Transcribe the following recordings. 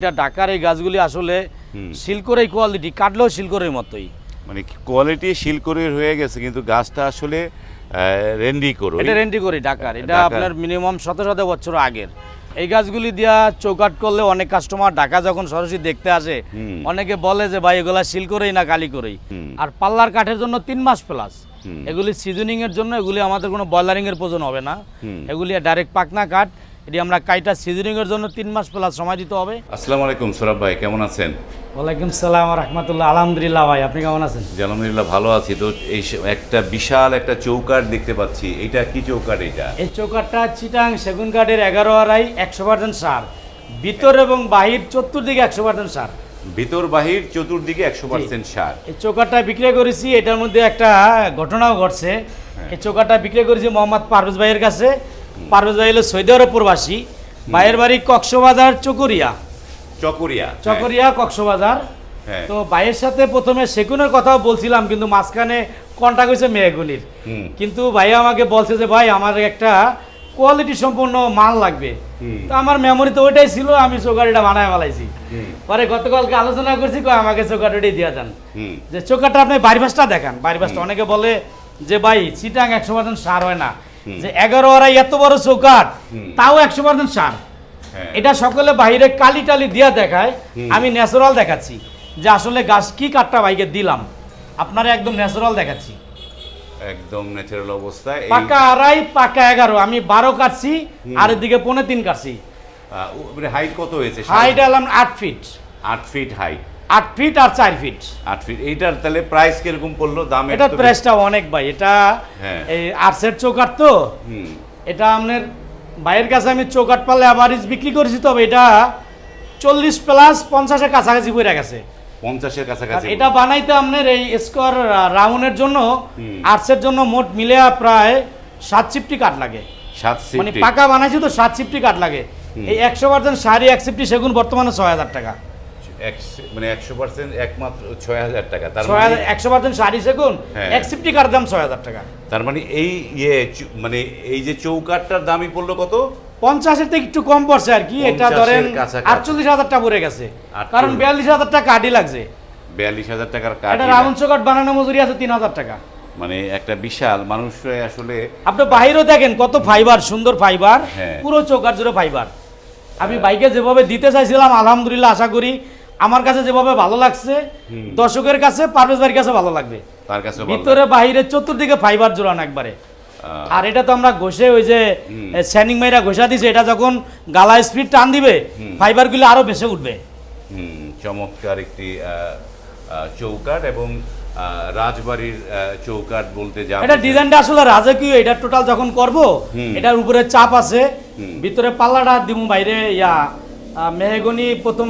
এটা ঢাকার এই গাছগুলি আসলে হুম। শিলকরের কোয়ালিটি কাটলেও শিলকরের মতোই। মানে কোয়ালিটি শিলকরের হয়ে গেছে কিন্তু গাছটা আসলে রেন্ডি করো। এটা রেন্টি করি ঢাকার। এটা আপনার মিনিমাম শত শত বছর আগের। এই গাছগুলি দিয়া চৌকাট করলে অনেক কাস্টমার ঢাকা যখন সরাসরি দেখতে আসে অনেকে বলে যে ভাই এগুলা শিল করেই না কালি করেই আর পাল্লার কাঠের জন্য তিন মাস প্লাস এগুলি সিজনিং এর জন্য এগুলি আমাদের কোনো বয়লারিং এর প্রয়োজন হবে না। এগুলি ডাইরেক্ট পাকনা কাঠ। এটি আমরা কাইটা সিজনিং এর জন্য তিন মাস প্লাস সময় দিতে হবে। আসসালামু আলাইকুম সৌরভ ভাই কেমন আছেন? ওয়ালাইকুম সালাম রহমতুল্লাহ। আলহামদুলিল্লাহ ভাই আপনি কেমন আছেন? জি, আলহামদুলিল্লাহ ভালো আছি। তো এই একটা বিশাল একটা চৌকাট দেখতে পাচ্ছি। এটা কি চৌকাট এটা? এই চৌকাটটা চিটাং সেগুন কাঠের এগারো আড়াই একশো পার্সেন্ট সার। ভিতর এবং বাহির চতুর্দিকে একশো পার্সেন্ট সার। ভিতর বাহির চতুর্দিকে একশো পার্সেন্ট সার। এই চৌকাটটা বিক্রি করেছি এটার মধ্যে একটা ঘটনাও ঘটছে। এই চৌকাটটা বিক্রি করেছি মোহাম্মদ পারভেজ ভাইয়ের কাছে। পারভেজ ভাই হলো সৌদি আরব প্রবাসী ভাইয়ের বাড়ি কক্সবাজার চকরিয়া। চকরিয়া চকরিয়া কক্সবাজার। হ্যাঁ। তো ভাইয়ের সাথে প্রথমে সেকুনের কথাও বলছিলাম কিন্তু মাঝখানে কন্টাক্ট হয়েছে মেয়েগুলির কিন্তু ভাইয়া আমাকে বলছে যে ভাই আমার একটা কোয়ালিটি সম্পূর্ণ মাল লাগবে। তো আমার মেমোরি তো ওইটাই ছিল আমি চৌকাটিটা বানায় ফেলাইছি। পরে গতকালকে আলোচনা করছি কয় আমাকে চৌকাটিটাই দিয়ে দেন। যে চৌকাটা আপনি বাইরবাসটা দেখান। বাইরবাসটা অনেকে বলে যে ভাই চিটাং একশো পার্সেন্ট সার হয় না। যে এগারো আড়াই এত বড় চৌকাট তাও একশো পার্সেন্ট সার। হ্যাঁ। এটা সকলে বাইরে কালি টালি দিয়া দেখায় আমি ন্যাচারাল দেখাচ্ছি। যে আসলে গাছ কি কাঠটা বাইকে দিলাম আপনারা একদম ন্যাচারাল দেখাচ্ছি। একদম ন্যাচারাল অবস্থায় পাকা আড়াই পাকা এগারো আমি বারো কাটছি আর এদিকে পৌনে তিন কাটছি। হাইট কত হয়েছে? হাইট এলাম আট ফিট আট ফিট হাইট আট ফিট আর চার ফিট। আট ফিট। এইটার তাহলে প্রাইস কীরকম পড়ল? দাম এটা প্রাইসটা অনেক ভাই। এটা হ্যাঁ। এই আর্টসের চৌকাট তো। এটা আপনার বাইরের কাছে আমি চৌকাট পারলে অ্যাভারেজ বিক্রি করেছি তবে এটা চল্লিশ প্লাস পঞ্চাশের কাছাকাছি পড়ে গেছে। পঞ্চাশের কাছাকাছি এটা বানাইতে আপনার এই স্কোয়ার রাউন্ডের জন্য। আর্টসের জন্য মোট মিলে প্রায় সাত চিপটি কাঠ লাগে। সাত মানে পাকা বানাইছি তো সাত চিপটি কাঠ লাগে। এই একশো পার্সেন্ট শাড়ি এক চিপটি সেগুন বর্তমানে ছয় হাজার টাকা। মানে একশো পার্সেন্ট একমাত্র ছয় হাজার টাকা। তার মানে একশো পার্সেন্ট শাড়ি সেগুন হ্যাঁ। কাঠ দাম ছয় হাজার টাকা? তার মানে এই ইয়ে মানে এই যে চৌকাটটার দামই পড়ল কত? পঞ্চাশের থেকে একটু কম পড়ছে আর কি এটা ধরেন আটচল্লিশ পড়ে গেছে। কারণ বিয়াল্লিশ হাজার টাকা লাগছে। বিয়াল্লিশ হাজার টাকার কাঠ এটা রাউন্ড চৌকাট বানানো মজুরি আছে তিন হাজার টাকা। মানে একটা বিশাল মানুষ আসলে আপনি বাইরেও দেখেন কত ফাইবার সুন্দর ফাইবার হ্যাঁ। পুরো চৌকার জুড়ে ফাইবার। আমি বাইকে যেভাবে দিতে চাইছিলাম আলহামদুলিল্লাহ আশা করি আমার কাছে যেভাবে ভালো লাগছে দর্শকের কাছে পারভেজ ভাইয়ের কাছে ভালো লাগবে। তার কাছে ভিতরে বাইরে চতুর্দিকে ফাইবার জোড়ানো একবারে। আর এটা তো আমরা ঘষে ওই যে স্যানিং মাইরা ঘষা দিছে এটা যখন গালা স্পিড টান দিবে ফাইবারগুলো আরও বেশি উঠবে। চমৎকার একটি চৌকাট এবং রাজবাড়ির চৌকাট বলতে যা এটা ডিজাইনটা আসলে রাজকীয় এটা টোটাল যখন করব এটার উপরে চাপ আছে ভিতরে পাল্লাটা দিব বাইরে ইয়া মেহগনি প্রথম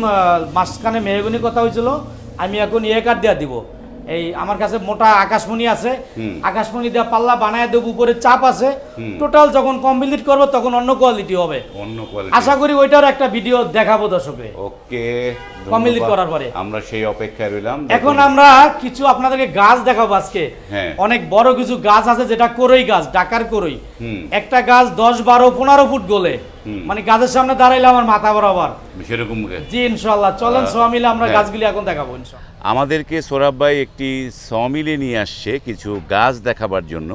মাঝখানে মেহগনি কথা হয়েছিল আমি এখন ইয়ে কাঠ দেওয়া দিব। এই আমার কাছে মোটা আকাশমণি আছে আকাশমণি দেওয়া পাল্লা বানায় দেবো উপরে চাপ আছে। টোটাল যখন কমপ্লিট করব তখন অন্য কোয়ালিটি হবে। অন্য কোয়ালিটি আশা করি ওইটার একটা ভিডিও দেখাবো দর্শকে। ওকে ধন্যবাদ। করার পরে। আমরা সেই অপেক্ষায় রইলাম। এখন আমরা কিছু আপনাদেরকে গাছ দেখাবো আজকে। হ্যাঁ। অনেক বড় কিছু গাছ আছে যেটা করই গাছ ডাকার করই। একটা গাছ দশ বারো পনেরো ফুট গোলে। মানে গাছের সামনে দাঁড়াইলে আমার মাথা বরাবর। সেরকম জি ইনশাল্লাহ চলেন আহ, সবাই মিলে আমরা হ্যাঁ। গাছগুলি এখন দেখাবো আমাদেরকে সোরাব ভাই একটি সমিলে নিয়ে আসছে কিছু গাছ দেখাবার জন্য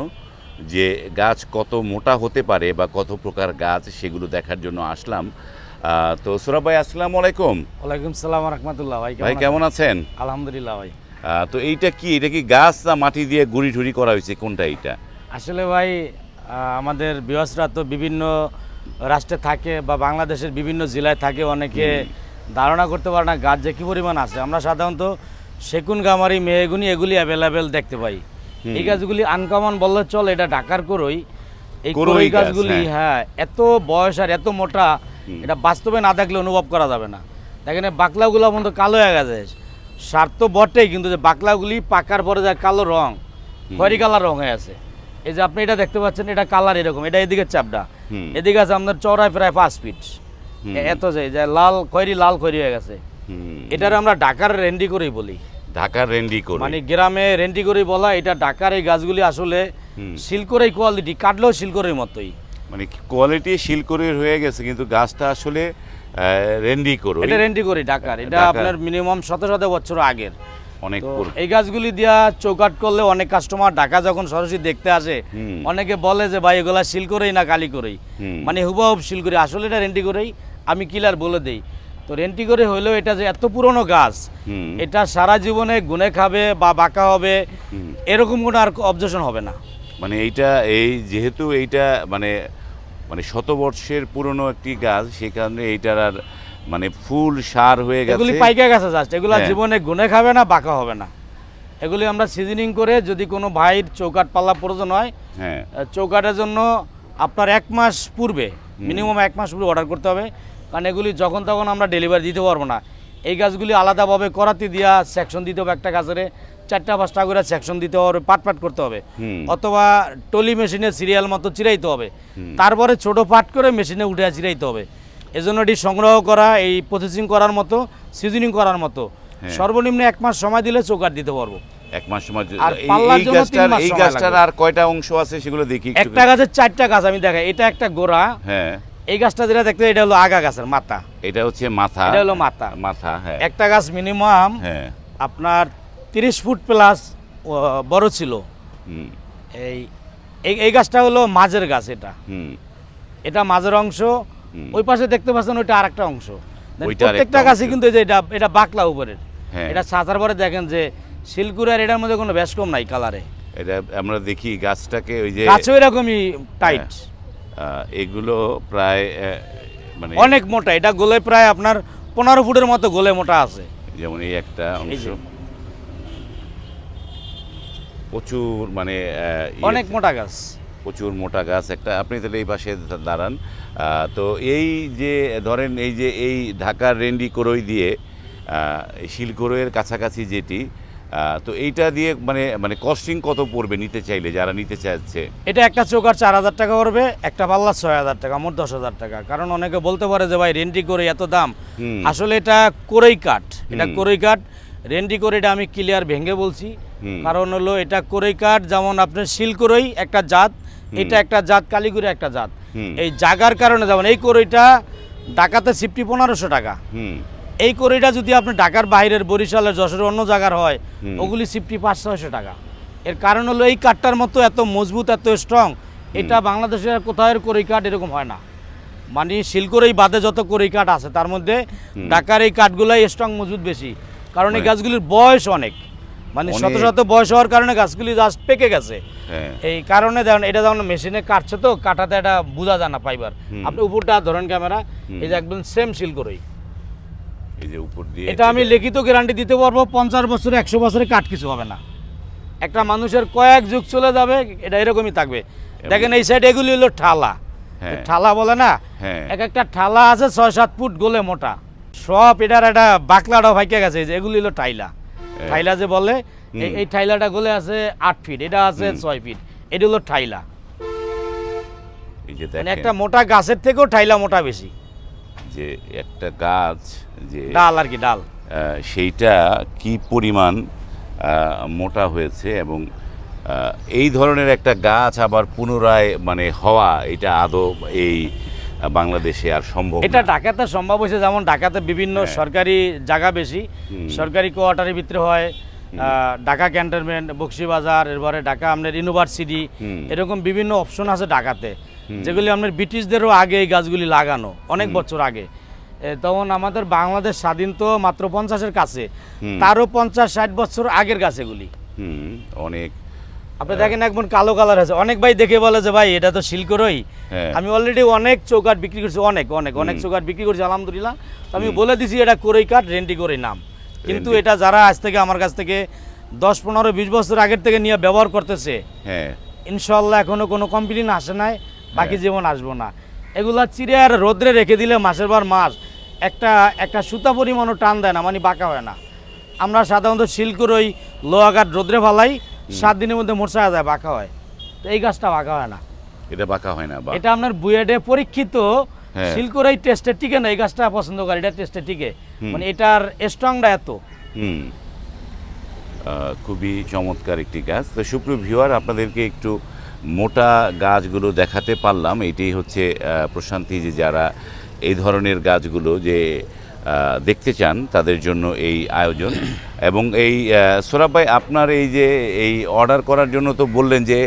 যে গাছ কত মোটা হতে পারে বা কত প্রকার গাছ সেগুলো দেখার জন্য আসলাম। তো সোরাব ভাই আসসালামু আলাইকুম। ওয়ালাইকুম সালাম রহমতুল্লাহ ভাই ভাই কেমন আছেন? আলহামদুলিল্লাহ ভাই। তো এইটা কি? এটা কি গাছ না মাটি দিয়ে গুড়ি ঠুরি করা হয়েছে? কোনটা এইটা? আসলে ভাই আমাদের বিহসরা তো বিভিন্ন রাষ্ট্রে থাকে বা বাংলাদেশের বিভিন্ন জেলায় থাকে অনেকে ধারণা করতে পারে না গাছ যে কী পরিমাণ আছে। আমরা সাধারণত সেগুন গামারি মেহগুনি এগুলি অ্যাভেলেবেল দেখতে পাই। এই গাছগুলি আনকমন বললে চল এটা ঢাকার করই। এই করই গাছগুলি হ্যাঁ। এত বয়স আর এত মোটা এটা বাস্তবে না দেখলে অনুভব করা যাবে না। দেখেন বাকলাগুলো মতো কালো হয়ে গেছে। সার তো বটেই কিন্তু যে বাকলাগুলি পাকার পরে যা কালো রং খয়রি কালার রং হয়ে আছে। এই যে আপনি এটা দেখতে পাচ্ছেন এটা কালার এরকম এটা এদিকে চাপটা। এদিকে আছে আপনার চড়ায় প্রায় পাঁচ ফিট এত যে লাল খয়রি লাল খয়রি হয়ে গেছে। এটার আমরা ঢাকার রেন্ডি করেই বলি। ঢাকার রেন্ডি করে। মানে গ্রামে রেন্ডি করেই বলা এটা ঢাকার এই গাছগুলি আসলে। শিলকরেই কোয়ালিটি কাটলেও শিলকরের মতোই। মানে কোয়ালিটি শিলকরের হয়ে গেছে কিন্তু গাছটা আসলে রেন্ডি করো। এটা রেন্ডি করি ঢাকার এটা আপনার মিনিমাম শত শত বছর আগের। অনেক এই গাছগুলি দিয়া চৌকাট করলে অনেক কাস্টমার ঢাকা যখন সরাসরি দেখতে আসে অনেকে বলে যে ভাই এগুলা শিল করেই না কালি করেই? মানে হুবাহুব শিল করে। আসলে এটা রেন্টি করেই। আমি কিলার বলে দেই। তো রেন্টি করে হইলেও এটা যে এত পুরনো গাছ। এটা সারা জীবনে গুনে খাবে বা বাঁকা হবে এরকম কোনো আর অবজেশন হবে না। মানে এইটা এই যেহেতু এইটা মানে মানে শতবর্ষের পুরনো একটি গাছ সেই কারণে এইটার আর মানে ফুল সার হয়ে গেছে। এগুলি পাইকা গাছ জাস্ট এগুলো। জীবনে গুনে খাবে না বাঁকা হবে না। এগুলি আমরা সিজনিং করে যদি কোনো ভাইয়ের চৌকাট পাল্লা প্রয়োজন হয় হ্যাঁ। চৌকাটের জন্য আপনার এক মাস পূর্বে মিনিমাম এক মাস পূর্বে অর্ডার করতে হবে। কারণ এগুলি যখন তখন আমরা ডেলিভারি দিতে পারব না। এই গাছগুলি আলাদাভাবে করাতে দিয়া সেকশন দিতে হবে একটা গাছের চারটা পাঁচটা করে সেকশন দিতে হবে পাট পাট করতে হবে। অথবা টলি মেশিনে সিরিয়াল মতো চিরাইতে হবে। তারপরে ছোট পাট করে মেশিনে উঠে চিরাইতে হবে। এজন্য এটি সংগ্রহ করা এই প্রসেসিং করার মতো সিজনিং করার মতো। হ্যাঁ। সর্বনিম্ন এক মাস সময় দিলে চৌকাট দিতে পারব। এক মাস সময় আর এই- গাছটার এই গাছটার আর কয়টা অংশ আছে সেগুলো দেখি একটা গাছের চারটা গাছ আমি দেখাই। এটা একটা গোড়া। হ্যাঁ। এই গাছটা যেটা দেখতে এটা হলো আগা গাছের মাথা। এটা হচ্ছে মাথা। এটা হলো মাথা। মাথা হ্যাঁ। একটা গাছ মিনিমাম হ্যাঁ। আপনার তিরিশ ফুট প্লাস বড় ছিল। হুম। এই এই- গাছটা হলো মাঝের গাছ এটা। হুম। এটা মাঝের অংশ। ওই পাশে দেখতে পাচ্ছেন ওইটা আরেকটা অংশ। Then ওইটা আরেকটা প্রত্যেকটা গাছে কিন্তু এই যে এটা এটা বাকলা উপরের। হ্যাঁ। এটা ছাতার পরে দেখেন যে শিলকুড়ি আর এটার মধ্যে কোনো বেশ কম নাই কালারে। এটা আমরা দেখি গাছটাকে ওই যে গাছও এরকমই টাইট এগুলো প্রায় মানে অনেক মোটা। এটা গোলে প্রায় আপনার পনেরো ফুটের মতো গোলে মোটা আছে। যেমন এই একটা অংশ। প্রচুর মানে ইয়ে- অনেক মোটা গাছ। প্রচুর মোটা গাছ একটা আপনি তাহলে এই পাশে দাঁড়ান। তো এই যে ধরেন এই যে এই ঢাকার রেন্ডি করই দিয়ে শিলকরইয়ের কাছাকাছি যেটি তো এইটা দিয়ে মানে মানে কস্টিং কত পড়বে নিতে চাইলে যারা নিতে চাচ্ছে? এটা একটা চৌকার চার হাজার টাকা করবে একটা পাল্লা ছয় হাজার টাকা মোট দশ হাজার টাকা। কারণ অনেকে বলতে পারে যে ভাই রেন্টি করে এত দাম? আসলে এটা কোরই কাঠ। এটা। কোরই কাঠ। রেন্টি করে এটা আমি ক্লিয়ার ভেঙে বলছি। কারণ হলো এটা কোরই কাঠ যেমন আপনার শিলকরই একটা জাত এটা একটা জাত কালীগুড়ি একটা জাত। এই জাগার কারণে যেমন এই কোরইটা ঢাকাতে সিফটি পনেরোশো টাকা। এই কোরিটা যদি আপনি ঢাকার বাইরের বরিশালের যশোরের অন্য জায়গার হয় ওগুলি সিফটি পাঁচ ছয়শো টাকা। এর কারণ হলো এই কাঠটার মতো এত মজবুত এত স্ট্রং এটা বাংলাদেশের কোথাও করি কাঠ এরকম হয় না। মানে শিলকর এই বাদে যত করি কাঠ আছে তার মধ্যে ঢাকার এই কাঠগুলাই স্ট্রং মজবুত বেশি। কারণ এই গাছগুলির বয়স অনেক। মানে শত শত বয়স হওয়ার কারণে গাছগুলি জাস্ট পেকে গেছে। হ্যাঁ। এই কারণে দেখুন এটা যেমন মেশিনে কাটছে তো কাটাতে এটা বোঝা যায় না পাইবার আপনি উপরটা ধরেন ক্যামেরা এই যে একদম সেম শিলকরই এই যে উপর দিয়ে এটা আমি লিখিত গ্যারান্টি দিতে পারব পঞ্চাশ বছরে একশো বছরে কাট কিছু হবে না। একটা মানুষের কয়েক যুগ চলে যাবে এটা এরকমই থাকবে। দেখেন এই সাইড এগুলি হলো ঠালা। হ্যাঁ। ঠালা বলে না হ্যাঁ। এক একটা ঠালা আছে ছয় সাত ফুট গোলে মোটা। সব এটার একটা বাকলাটা ভাইকে গেছে যে এগুলি হলো টাইলা। ঠাইলা যে বলে এই- ঠাইলাটা গোলে আছে আট ফিট এটা আছে ছয় ফিট। এটা হলো ঠাইলা মানে একটা মোটা গাছের থেকেও ঠাইলা মোটা বেশি। যে একটা গাছ যে ডাল আর কি ডাল। সেইটা কি পরিমাণ মোটা হয়েছে এবং এই ধরনের একটা গাছ আবার পুনরায় মানে হওয়া এটা আদৌ এই বাংলাদেশে আর সম্ভব এটা। ঢাকাতে সম্ভব হয়েছে যেমন ঢাকাতে বিভিন্ন হ্যাঁ। সরকারি জায়গা বেশি। সরকারি কোয়ার্টারের ভিতরে হয় ঢাকা ক্যান্টনমেন্ট বক্সিবাজার এরপরে ঢাকা আপনার ইউনিভার্সিটি এরকম বিভিন্ন অপশন আছে ঢাকাতে যেগুলি আপনার ব্রিটিশদেরও আগে এই গাছগুলি লাগানো অনেক বছর আগে। তখন আমাদের বাংলাদেশ স্বাধীন তো মাত্র পঞ্চাশের কাছে তারও পঞ্চাশ ষাট বছর আগের গাছ এগুলি। অনেক। আপনি দেখেন একদম কালো কালার আছে। অনেক ভাই দেখে বলে যে ভাই এটা তো শিল্করই হ্যাঁ। আমি অলরেডি অনেক চৌকাট বিক্রি করছি অনেক অনেক অনেক চৌকাট বিক্রি করছি আলহামদুলিল্লাহ। তো আমি বলে দিছি এটা করেই কাঠ রেন্টি করে নাম। কিন্তু এটা যারা আজ থেকে আমার কাছ থেকে দশ পনেরো বিশ বছর আগের থেকে নিয়ে ব্যবহার করতেছে হ্যাঁ। ইনশাল্লাহ এখনও কোনো কমপ্লেন আসে নাই বাকি হ্যাঁ। জীবন আসব না। এগুলা চিড়ে আর রোদ্রে রেখে দিলে মাসের পর মাস একটা একটা সুতা পরিমাণও টান দেয় না মানে বাঁকা হয় না। আমরা সাধারণত শিল্কুর ওই লোহাঘাট রোদ্রে ফালাই সাত দিনের মধ্যে মোটসা যায় বাঁকা হয়। তো এই গাছটা বাঁকা হয় না। এটা বাঁকা হয় না এটা আপনার বুয়েটে পরীক্ষিত হ্যাঁ। টেস্টে টিকে না এই গাছটা পছন্দ করে এটা টেস্টে টিকে। মানে এটার স্ট্রংটা এত। খুবই চমৎকার একটি গাছ। তো সুপ্রিয় ভিউয়ার আপনাদেরকে একটু মোটা গাছগুলো দেখাতে পারলাম। এটাই হচ্ছে প্রশান্তি যে যারা এই ধরনের গাছগুলো যে দেখতে চান তাদের জন্য এই আয়োজন। এবং এই সোরাব ভাই আপনার এই যে এই অর্ডার করার জন্য তো বললেন যে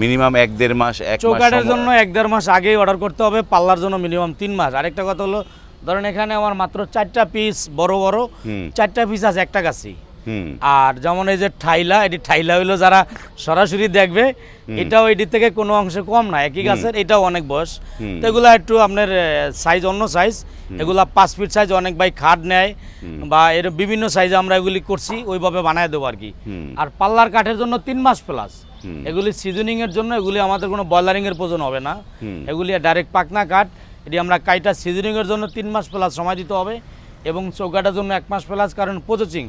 মিনিমাম এক দেড় মাস এক চৌকাটের জন্য এক দেড় মাস আগেই অর্ডার করতে হবে পাল্লার জন্য মিনিমাম তিন মাস। আরেকটা কথা হলো ধরেন এখানে আমার মাত্র চারটা পিস বড় বড় চারটা পিস আছে একটা হুম আর যেমন এই যে ঠাইলা এটি ঠাইলা হইল যারা সরাসরি দেখবে এটাও এটির থেকে কোনো অংশে কম না একই গাছের এটাও অনেক বয়স। তো এগুলা একটু আপনার সাইজ অন্য সাইজ এগুলা পাঁচ ফিট সাইজ অনেক ভাই খাট নেয় বা এর বিভিন্ন সাইজে আমরা এগুলি করছি ওইভাবে বানায় দেবো আর কি। আর পাল্লার কাঠের জন্য তিন মাস প্লাস এগুলি সিজনিং এর জন্য এগুলি আমাদের কোনো বয়লারিং এর প্রয়োজন হবে না। এগুলি ডাইরেক্ট পাকনা কাঠ এটি আমরা কাইটা সিজনিং এর জন্য তিন মাস প্লাস সময় দিতে হবে। এবং চৌকাটার জন্য এক মাস প্লাস কারণ প্রসেসিং।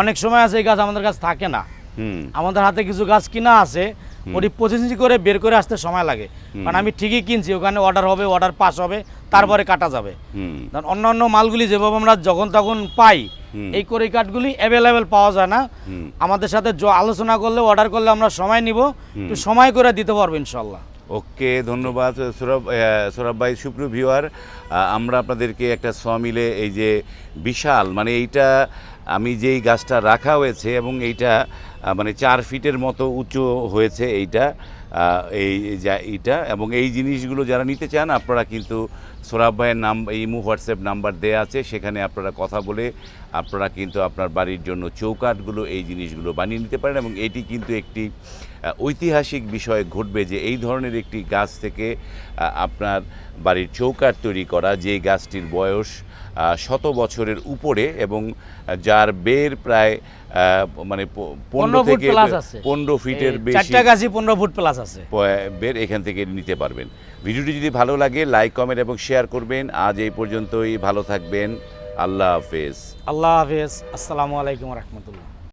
অনেক সময় আছে এই গাছ আমাদের কাছে থাকে না। আমাদের হাতে কিছু গাছ কিনা আছে ওটি প্রসেসিং করে বের করে আসতে সময় লাগে। কারণ আমি ঠিকই কিনছি ওখানে অর্ডার হবে অর্ডার পাস হবে তারপরে কাটা যাবে। কারণ অন্যান্য মালগুলি যেভাবে আমরা যখন তখন পাই। এই করে কাঠগুলি অ্যাভেলেবেল পাওয়া যায় না। আমাদের সাথে আলোচনা করলে অর্ডার করলে আমরা সময় নিব একটু সময় করে দিতে পারব ইনশাল্লাহ। ওকে, ধন্যবাদ সৌরভ সৌরভ ভাই, সুপ্রিয় ভিওয়ার আমরা আপনাদেরকে একটা স মিলে এই যে বিশাল মানে এইটা আমি যেই গাছটা রাখা হয়েছে এবং এইটা মানে চার ফিটের মতো উঁচু হয়েছে এইটা এই যা এইটা, এবং এই জিনিসগুলো যারা নিতে চান, আপনারা কিন্তু সৌরভ ভাইয়ের নাম ইমো হোয়াটসঅ্যাপ নাম্বার দেওয়া আছে, সেখানে আপনারা কথা বলে আপনারা কিন্তু আপনার বাড়ির জন্য চৌকাঠগুলো এই জিনিসগুলো বানিয়ে নিতে পারেন, এবং এটি কিন্তু একটি ঐতিহাসিক বিষয় ঘটবে যে এই ধরনের একটি গাছ থেকে আপনার বাড়ির চৌকাঠ তৈরি করা, যে গাছটির বয়স শত বছরের উপরে, এবং যার বের প্রায় মানে পনেরো থেকে পনেরো ফিটের বেশি পনেরো ফুট প্লাস আছে। বের এখান থেকে নিতে পারবেন। ভিডিওটি যদি ভালো লাগে লাইক কমেন্ট এবং শেয়ার করবেন। আজ এই পর্যন্তই ভালো থাকবেন। আল্লাহ হাফেজ। আল্লাহ হাফেজ। আসসালামু আলাইকুম রহমতুল্লাহ।